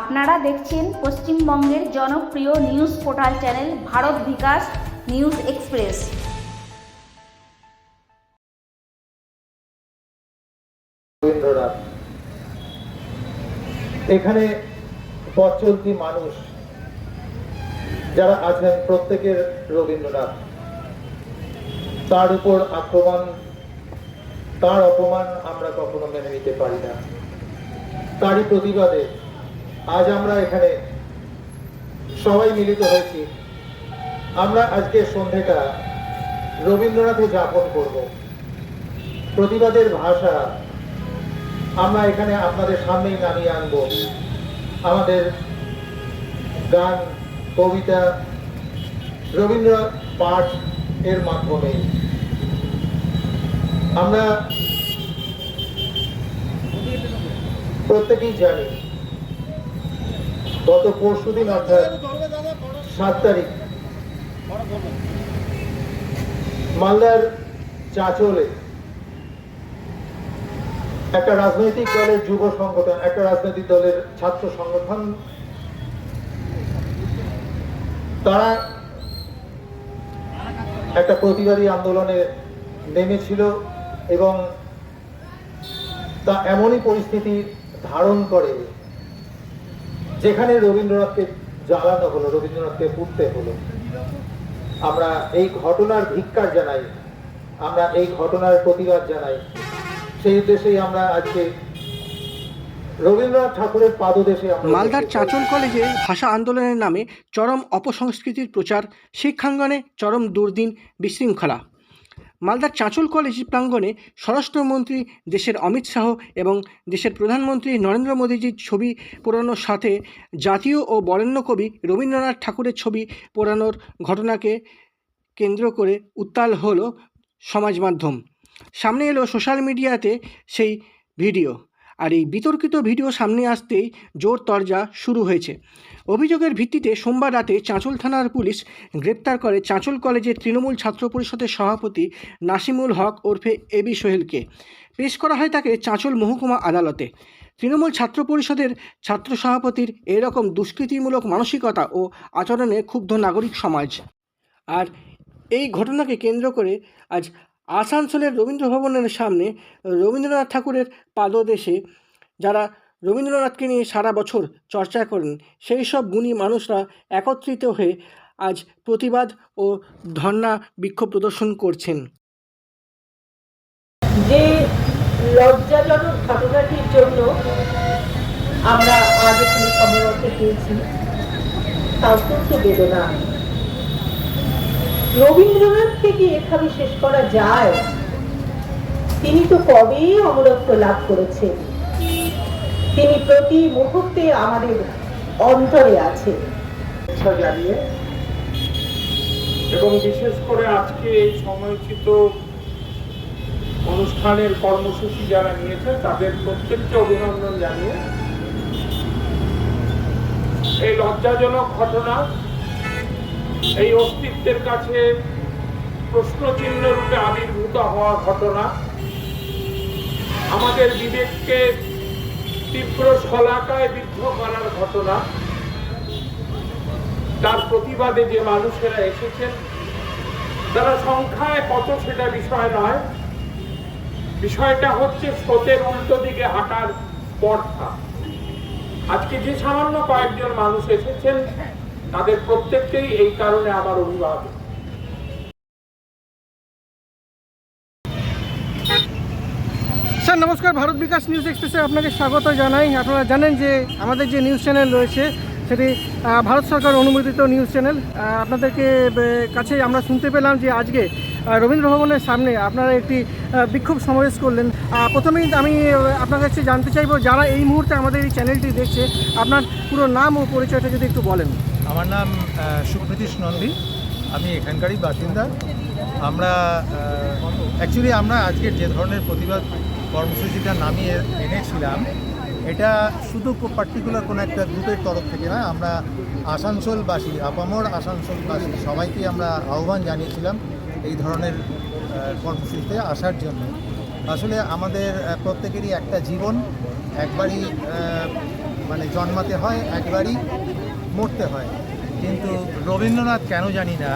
আপনারা দেখছেন পশ্চিমবঙ্গের জনপ্রিয় news portal channel Bharat Bikash news express. এখানে পথ চলতি মানুষ যারা আছেন প্রত্যেকের রবীন্দ্রনাথ, তার উপর আক্রমণ, তার অপমান আমরা কখনো মেনে নিতে পারি না। তারই প্রতিবাদে আজ আমরা এখানে সবাই মিলিত হয়েছি। আমরা আজকে সন্ধেটা রবীন্দ্রনাথে যাপন করব। প্রতিবাদের ভাষা আমরা এখানে আপনাদের সামনেই নামিয়ে আনব। আমাদের গান, কবিতা রবীন্দ্র পাঠ এর মাধ্যমে। আমরা প্রত্যেকেই জানি গত পরশুদিন অর্থাৎ সাত তারিখ, মালদার চাচলে একটা রাজনৈতিক দলের যুব সংগঠন, একটা রাজনৈতিক দলের ছাত্র সংগঠন, তারা একটা প্রতিবাদী আন্দোলনে নেমেছিল এবং তা এমনই পরিস্থিতি ধারণ করে যেখানে রবীন্দ্রনাথকে জ্বালানো হলো রবীন্দ্রনাথকে পুড়তে হলো আমরা এই ঘটনার ধিক্কার জানাই আমরা এই ঘটনার প্রতিবাদ জানাই। সেই উদ্দেশ্যেই আমরা আজকে রবীন্দ্রনাথ ঠাকুরের পাদদেশে মালদার চাঁচল কলেজে ভাষা আন্দোলনের নামে চরম অপসংস্কৃতির প্রচার শিক্ষাঙ্গনে চরম দুর্দিন বিশৃঙ্খলা। মালদার চাঁচল কলেজ প্রাঙ্গণে স্বরাষ্ট্রমন্ত্রী দেশের অমিত শাহ এবং দেশের প্রধানমন্ত্রী নরেন্দ্র মোদীজির ছবি পোড়ানোর সাথে জাতীয় ও বরেণ্য কবি রবীন্দ্রনাথ ঠাকুরের ছবি পোড়ানোর ঘটনাকে কেন্দ্র করে উত্তাল হলো সমাজ মাধ্যম। সামনে এলো সোশ্যাল মিডিয়াতে সেই ভিডিও আর এই বিতর্কিত ভিডিও সামনে আসতেই জোর তরজা শুরু হয়েছে। অভিযোগের ভিত্তিতে সোমবার রাতে চাঁচল থানার পুলিশ গ্রেপ্তার করে চাঁচল কলেজের তৃণমূল ছাত্র পরিষদের সভাপতি নাসিমুল হক ওরফে এবি সোহেলকে। পেশ করা হয় তাকে চাঁচল মহকুমা আদালতে। তৃণমূল ছাত্র পরিষদের ছাত্র সভাপতির এরকম দুষ্কৃতিমূলক মানসিকতা ও আচরণে ক্ষুব্ধ নাগরিক সমাজ। আর এই ঘটনাকে কেন্দ্র করে আজ আসানসোলের রবীন্দ্র ভবনের সামনে রবীন্দ্রনাথ ঠাকুরের পাদদেশে যারা রবীন্দ্রনাথকে নিয়ে সারা বছর চর্চা করেন, সেই সব গুণী মানুষরা একত্রিত হয়ে আজ প্রতিবাদ ও ধর্ণা বিক্ষোভ প্রদর্শন করছেন। যে লজ্জাজনক ঘটনাটির জন্য আমরা আজ এখানে পেয়েছি তা অত্যন্ত বেদনা রবীন্দ্রনাথকে কি এভাবে শেষ করা যায়? তিনি তো কবেই অমরত্ব লাভ করেছেন। তিনি প্রতি মুহূর্তে আমাদের অন্তরে জানিয়ে এবং বিশেষ করে আজকে এই সময়চিত অনুষ্ঠানের কর্মসূচি যারা নিয়েছে, তাদের প্রত্যেককে অভিনন্দন জানিয়ে এই লজ্জাজনক ঘটনা এই অস্তিত্বের কাছে প্রশ্নচিহ্ন রূপে আবির্ভূত হওয়া ঘটনা, আমাদের বিবেককে তীব্র শলাকায় বিদ্ধ করার ঘটনা, তার প্রতিবাদে যে মানুষেরা এসেছেন, তারা সংখ্যায় কত সেটা বিষয় নয়। বিষয়টা হচ্ছে স্রোতের উল্টো দিকে হাঁটার স্পর্ধা। আজকে যে সামান্য কয়েকজন মানুষ এসেছেন তাদের প্রত্যেককেই এই কারণে আমার অভিভাবক স্যার, নমস্কার। ভারত বিকাশ নিউজ এক্সপ্রেসে আপনাকে স্বাগত জানাই। আপনারা জানেন যে আমাদের যে নিউজ চ্যানেল রয়েছে, সেটি ভারত সরকার অনুমোদিত নিউজ চ্যানেল। আপনাদেরকে কাছে আমরা শুনতে পেলাম যে আজকে রবীন্দ্র ভবনের সামনে আপনারা একটি বিক্ষোভ সমাবেশ করলেন। প্রথমেই আমি আপনার কাছে জানতে চাইব, যারা এই মুহূর্তে আমাদের এই চ্যানেলটি দেখছে, আপনার পুরো নাম ও পরিচয়টা যদি একটু বলেন। আমার নাম সুপ্রীতিশ নন্দী। আমি এখানকারই বাসিন্দা। আমরা অ্যাকচুয়ালি আমরা আজকে যে ধরনের প্রতিবাদ কর্মসূচিটা নামিয়ে এনেছিলাম, এটা শুধু পার্টিকুলার কোনো একটা গ্রুপের তরফ থেকে না, আমরা আসানসোলবাসী, আপামর আসানসোলবাসী সবাইকে আমরা আহ্বান জানিয়েছিলাম এই ধরনের কর্মসূচিতে আসার জন্য। আসলে আমাদের প্রত্যেকেরই একটা জীবন, একবারই মানে জন্মাতে হয়, একবারই মরতে হয়। কিন্তু রবীন্দ্রনাথ কেন জানি না,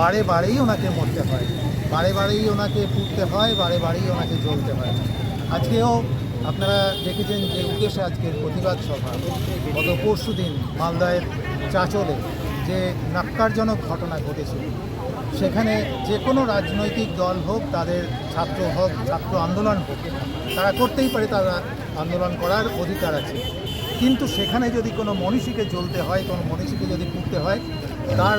বারে বারেই ওনাকে মরতে হয়। বারে বারেই ওনাকে পুড়তে হয়, বারে বারেই ওনাকে জ্বলতে হয়। আজকেও আপনারা দেখেছেন যে উদ্দেশ্যে আজকের প্রতিবাদ সভা। গত পরশু দিন মালদায়ের চাচলে যে নাক্কারজনক ঘটনা ঘটেছিল, সেখানে যে কোনো রাজনৈতিক দল হোক, তাদের ছাত্র হোক, ছাত্র আন্দোলন হোক, তারা করতেই পারে, তারা আন্দোলন করার অধিকার আছে। কিন্তু সেখানে যদি কোনো মনীষীকে জ্বলতে হয়, কোনো মনীষীকে যদি পুড়তে হয়, তার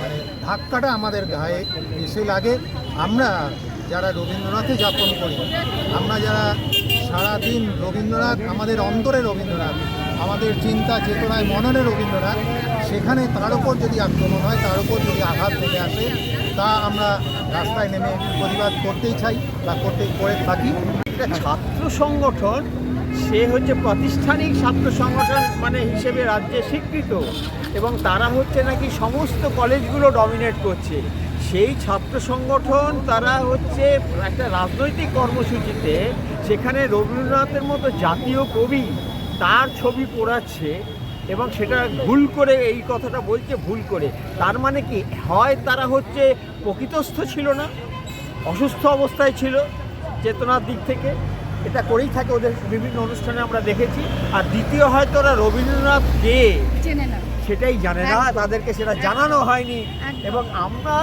মানে ধাক্কাটা আমাদের গায়ে এসে লাগে। আমরা যারা রবীন্দ্রনাথে যাপন করি, আমরা যারা সারাদিন রবীন্দ্রনাথ, আমাদের অন্তরে রবীন্দ্রনাথ, আমাদের চিন্তা, চেতনায়, মননে রবীন্দ্রনাথ, সেখানে তার ওপর যদি আক্রমণ হয়, তার ওপর যদি আঘাত নেমে আসে, তা আমরা রাস্তায় নেমে প্রতিবাদ করতেই চাই বা করতে, করে থাকি। ছাত্র সংগঠন সে হচ্ছে প্রাতিষ্ঠানিক ছাত্র সংগঠন মানে হিসেবে রাজ্যে স্বীকৃত এবং তারা হচ্ছে নাকি সমস্ত কলেজগুলো ডমিনেট করছে। সেই ছাত্র সংগঠন তারা হচ্ছে একটা রাজনৈতিক কর্মসূচিতে সেখানে রবীন্দ্রনাথের মতো জাতীয় কবি তার ছবি পোড়াচ্ছে এবং সেটা ভুল করে এই কথাটা বলছে, ভুল করে। তার মানে কি? হয় তারা হচ্ছে প্রকৃতস্থ ছিল না, অসুস্থ অবস্থায় ছিল চেতনার দিক থেকে এটা করেই থাকে ওদের বিভিন্ন অনুষ্ঠানে আমরা দেখেছি। আর দ্বিতীয় হয়তো ওরা রবীন্দ্রনাথ কে? সেটাই জানে না তাদেরকে সেটা জানানো হয়নি। এবং আমরা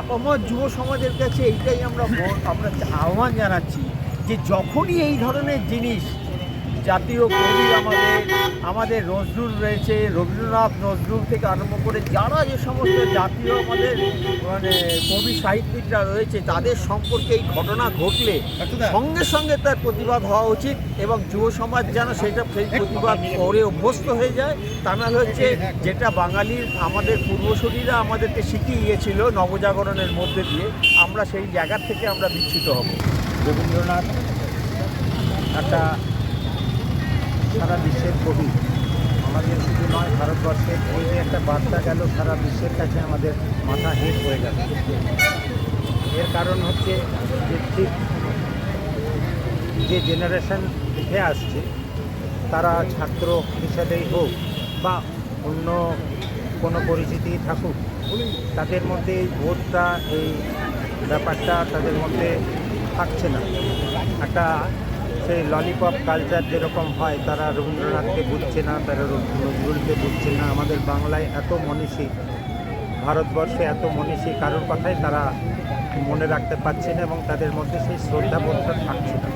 আপামর যুব সমাজের কাছে এইটাই আমরা আমরা আহ্বান জানাচ্ছি যে যখনই এই ধরনের জিনিস জাতীয় কবি আমাদের আমাদের নজরুল রয়েছে রবীন্দ্রনাথ নজরুল থেকে আরম্ভ করে যারা যে সমস্ত জাতীয় আমাদের মানে কবি সাহিত্যিকরা রয়েছে তাদের সম্পর্কে এই ঘটনা ঘটলে সঙ্গে সঙ্গে তার প্রতিবাদ হওয়া উচিত এবং যুব সমাজ যেন সেটা সেই প্রতিবাদ করে অভ্যস্ত হয়ে যায়। তা নাহলে হচ্ছে যেটা বাঙালির আমাদের পূর্বসূরীরা আমাদেরকে শিখিয়ে গিয়েছিল নবজাগরণের মধ্যে দিয়ে আমরা সেই জায়গা থেকে আমরা বিচ্ছুত হব। রবীন্দ্রনাথ একটা সারা বিশ্বের কবি। আমাদের শুধু নয় ভারতবর্ষের এই যে একটা বার্তা গেল, সারা বিশ্বের কাছে আমাদের মাথা হেট হয়ে গেল এর কারণ হচ্ছে যে ঠিক যে জেনারেশন উঠে আসছে, তারা ছাত্র হিসাবেই হোক বা অন্য কোনো পরিচিতি থাকুক, তাদের মধ্যে এই ভোটটা, এই ব্যাপারটা তাদের মধ্যে থাকছে না। একটা সেই ললিপপ কালচার যেরকম হয়, তারা রবীন্দ্রনাথকে বুঝছে না, তারা নজরুলকে বুঝছে না। আমাদের বাংলায় এত মনীষী, ভারতবর্ষে এত মনীষী, কারোর কথাই তারা মনে রাখতে পারছে না এবং তাদের মধ্যে সেই শ্রদ্ধাবোধটা থাকছে না।